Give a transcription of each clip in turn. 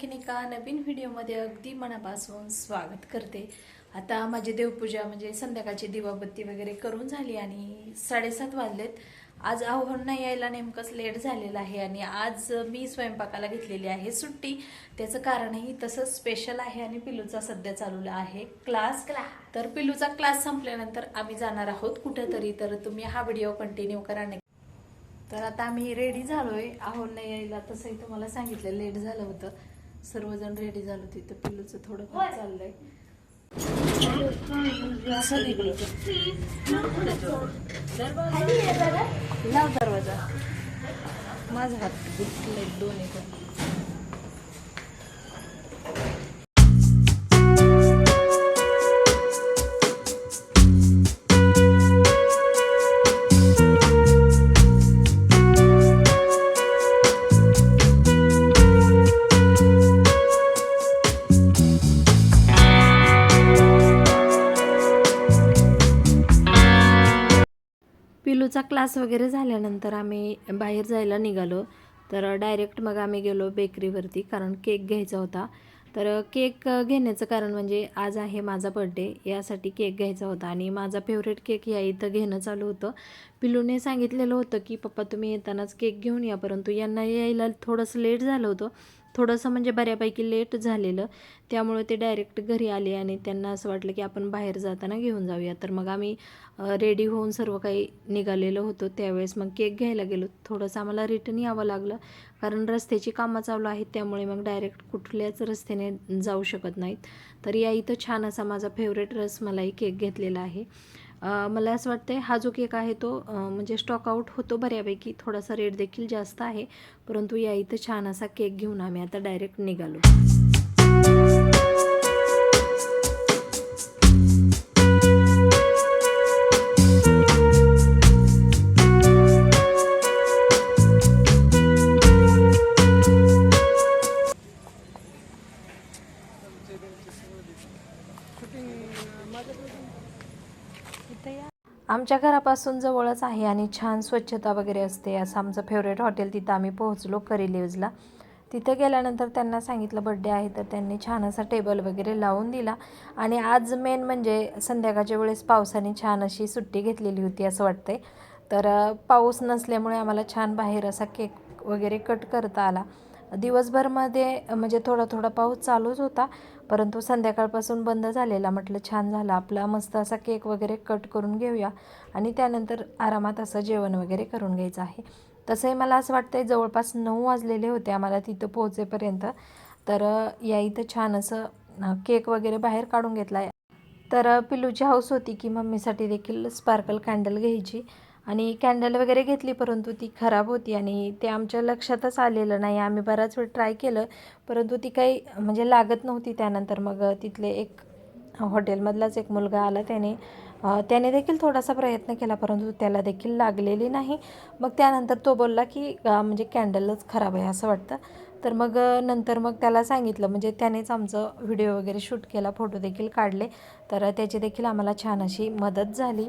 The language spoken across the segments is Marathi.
आणखीन एका नवीन व्हिडिओमध्ये अगदी मनापासून स्वागत करते. आता माझी देवपूजा म्हणजे संध्याकाळची दिवाबत्ती वगैरे करून झाली आणि साडेसात वाजलेत. आज आव्हान यायला नेमकंच लेट झालेलं आहे आणि आज मी स्वयंपाकाला घेतलेली आहे सुट्टी. त्याचं कारणही तसंच स्पेशल आहे आणि पिलूचा सध्या चालूला आहे क्लास तर पिलूचा क्लास संपल्यानंतर आम्ही जाणार आहोत कुठेतरी तर तुम्ही हा व्हिडिओ कंटिन्यू करा तर आता आम्ही रेडी झालोय. आहोत नाही यायला तसंही तुम्हाला सांगितलं लेट झालं होतं. सर्वजण रेडी झालो तिथं. पिलूचं थोडं फार चाललंय. लाव दरवाजा. माझा हात दुखले दोन्ही पण पिलूचा क्लास वगैरे झाल्यानंतर आम्ही बाहेर जायला निघालो. तर डायरेक्ट मग आम्ही गेलो बेकरीवरती कारण केक घ्यायचा होता. तर केक घेण्याचं कारण म्हणजे आज आहे माझा बड्डे यासाठी केक घ्यायचा होता. आणि माझा फेवरेट केक या इथं घेणं चालू होतं. पिलूने सांगितलेलं होतं की पप्पा तुम्ही येतानाच केक घेऊन या. परंतु यांना यायला थोडंसं लेट झालं होतं. थोडंसं म्हणजे बऱ्यापैकी लेट झालेलं. त्यामुळे ते डायरेक्ट घरी आले आणि त्यांना असं वाटलं की आपण बाहेर जाताना घेऊन जाऊया. तर मग आम्ही रेडी होऊन सर्व काही निघालेलो होतो. त्यावेळेस मग केक घ्यायला गेलो. थोडंसं आम्हाला रिटर्न यावं लागलं. कारण रस्त्याची कामं चालू आहेत. त्यामुळे मग डायरेक्ट कुठल्याच रस्त्याने जाऊ शकत नाहीत. तर या इथं छान असा माझा फेवरेट रस मलाही केक घेतलेला आहे. मला असं वाटतं हा जो केक आहे तो म्हणजे स्टॉक आऊट होतो बऱ्यापैकी. थोडासा रेट देखील जास्त आहे. परंतु या इथं छान असा केक घेऊन आम्ही आता डायरेक्ट निघालो. आमच्या घरापासून जवळच आहे आणि छान स्वच्छता वगैरे असते. असं आमचं फेवरेट हॉटेल तिथं आम्ही पोहोचलो करिलिव्जला तिथं गेल्यानंतर त्यांना सांगितलं बड्डे आहे तर त्यांनी छान असा टेबल वगैरे लावून दिला. आणि आज मेन म्हणजे संध्याकाळच्या वेळेस पावसाने छान अशी सुट्टी घेतलेली होती असं वाटतंय. तर पाऊस नसल्यामुळे आम्हाला छान बाहेर असा केक वगैरे कट करता आला. दिवसभरमध्ये म्हणजे थोडा थोडा पाऊस चालूच होता. परंतु संध्याकाळपासून बंद झालेला. म्हटलं छान झाला. आपला मस्त असा केक वगैरे कट करून घेऊया. आणि त्यानंतर आरामात असं जेवण वगैरे करून घ्यायचं आहे. तसंही मला असं वाटतंय जवळपास नऊ वाजलेले होते आम्हाला तिथं पोहोचेपर्यंत. तर या इथं छान असं केक वगैरे बाहेर काढून घेतला आहे तर पिलूची हाऊस होती की मम्मीसाठी देखील स्पार्कल कॅन्डल घ्यायची. आणि कॅन्डल वगैरे घेतली परंतु ती खराब होती आणि ते आमच्या लक्षातच आलेलं नाही. आम्ही बराच वेळ ट्राय केलं परंतु ती काही म्हणजे लागत नव्हती. त्यानंतर मग तिथले एक हॉटेलमधलाच एक मुलगा आला त्याने. त्याने देखील थोडासा प्रयत्न केला परंतु त्याला देखील लागलेली नाही. मग त्यानंतर तो बोलला की म्हणजे कॅन्डलच खराब आहे असं वाटतं. तर मग नंतर मग त्याला सांगितलं म्हणजे त्यानेच आमचं व्हिडिओ वगैरे शूट केला फोटो देखील काढले. तर त्याची देखील आम्हाला छान अशी मदत झाली.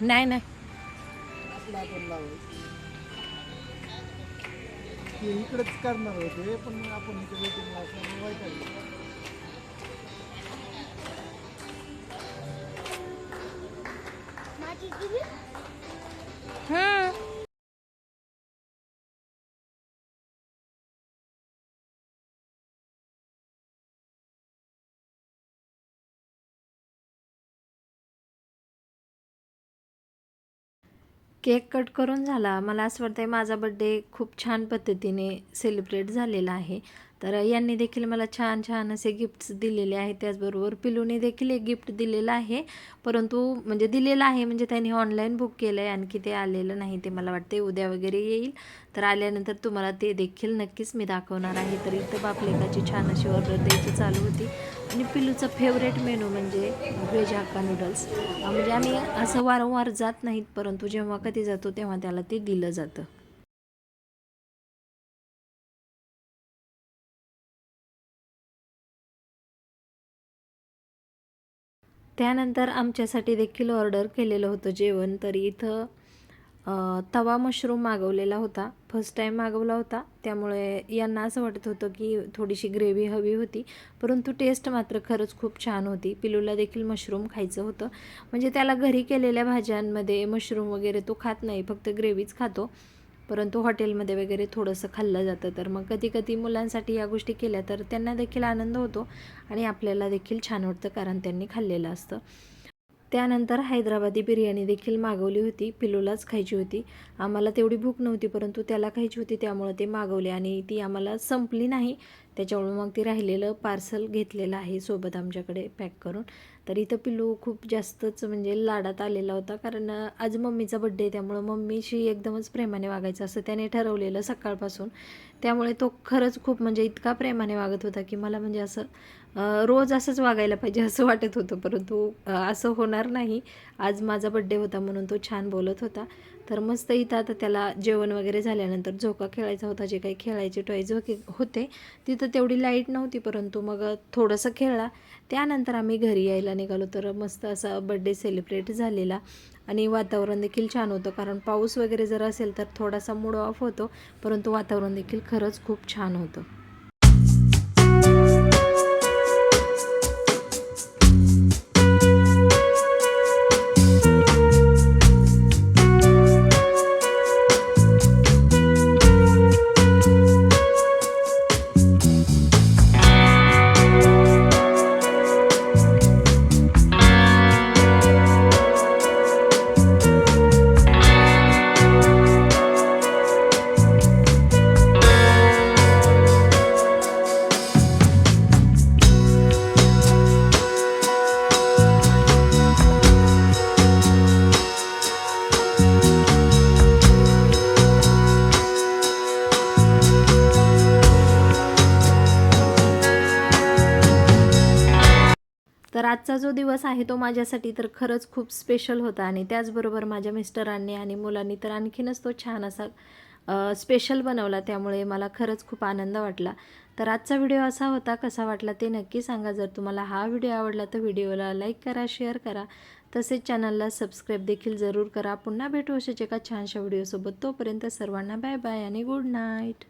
नाही नाही. इकडेच करणार होते पण मग आपण असल्यामुळे वाईट आहे केक कट करून झाला. मला असं वाटतं आहे माझा बड्डे खूप छान पद्धतीने सेलिब्रेट झालेला आहे. तर यांनी देखील मला छान छान असे गिफ्ट्स दिलेले आहेत. त्याचबरोबर पिलूने देखील एक गिफ्ट दिलेलं आहे. परंतु म्हणजे दिलेलं आहे म्हणजे त्यांनी ऑनलाईन बुक केलं आहे आणखी ते आलेलं नाही ते मला वाटते उद्या वगैरे येईल. तर आल्यानंतर तुम्हाला ते देखील नक्कीच मी दाखवणार आहे. तर इथं बापलेकाची छान अशी ऑर्डर द्यायची चालू होती. आणि पिलूचं फेवरेट मेनू म्हणजे व्हेज हक्का नूडल्स म्हणजे आम्ही असं वारंवार जात नाहीत. परंतु जेव्हा कधी जातो तेव्हा त्याला ते दिलं जातं. त्यानंतर आमच्यासाठी देखील ऑर्डर केलेलं होतं जेवण. तरी इथं तवा मशरूम मागवलेला होता. फर्स्ट टाईम मागवला होता. त्यामुळे यांना असं वाटत होतं की थोडीशी ग्रेव्ही हवी होती. परंतु टेस्ट मात्र खरंच खूप छान होती. पिलूला देखील मशरूम खायचं होतं. म्हणजे त्याला घरी केलेल्या भाज्यांमध्ये मशरूम वगैरे तो खात नाही. फक्त ग्रेव्हीच खातो. परंतु हॉटेलमध्ये वगैरे थोडंसं खाल्लं जातं. तर मग कधी कधी मुलांसाठी या गोष्टी केल्या तर त्यांना देखील आनंद होतो आणि आपल्याला देखील छान वाटतं कारण त्यांनी खाल्लेलं असतं. त्यानंतर हैदराबादी बिर्याणी देखील मागवली होती. पिलूलाच खायची होती. आम्हाला तेवढी भूक नव्हती परंतु त्याला खायची होती त्यामुळं ते मागवले आणि ती आम्हाला संपली नाही. त्याच्यामुळे मग ती राहिलेलं पार्सल घेतलेलं आहे सोबत आमच्याकडे पॅक करून. तर इथं पिल्लू खूप जास्तच म्हणजे लाडात आलेला होता. कारण आज मम्मीचा बड्डे त्यामुळं मम्मीशी एकदमच प्रेमाने वागायचं असं त्याने ठरवलेलं सकाळपासून. त्यामुळे तो खरंच खूप म्हणजे इतका प्रेमाने वागत होता की मला म्हणजे असं रोज असंच वागायला पाहिजे असं वाटत होतं. परंतु असं होणार नाही. आज माझा बड्डे होता म्हणून तो छान बोलत होता. तर मस्त इथं आता त्याला जेवण वगैरे झाल्यानंतर झोका खेळायचा होता जे काही खेळायचे टॉयज होते तिथं तेवढी लाइट नव्हती परंतु मग थोडंसं खेळला. त्यानंतर आम्ही घरी यायला निघालो तर मस्त असा बड्डे सेलिब्रेट झालेला. आणि वातावरण देखील छान होतं कारण पाऊस वगैरे जर असेल तर थोडासा मूड ऑफ होतो परंतु वातावरण देखील खरंच खूप छान होतं. तर आजचा जो दिवस आहे तो माझ्यासाठी तर खरंच खूप स्पेशल होता आणि त्याचबरोबर माझ्या मिस्टरांनी आणि मुलांनी तर आणखीनच तो छान असा स्पेशल बनवला. त्यामुळे मला खरंच खूप आनंद वाटला. तर आजचा व्हिडिओ असा होता कसा वाटला ते नक्की सांगा. जर तुम्हाला हा व्हिडिओ आवडला तर व्हिडिओला लाईक करा शेअर करा. तसेच चॅनलला सबस्क्राईब देखील जरूर करा. पुन्हा भेटू अशाच एका छानशा व्हिडिओसोबत तोपर्यंत सर्वांना बाय बाय आणि गुड नाईट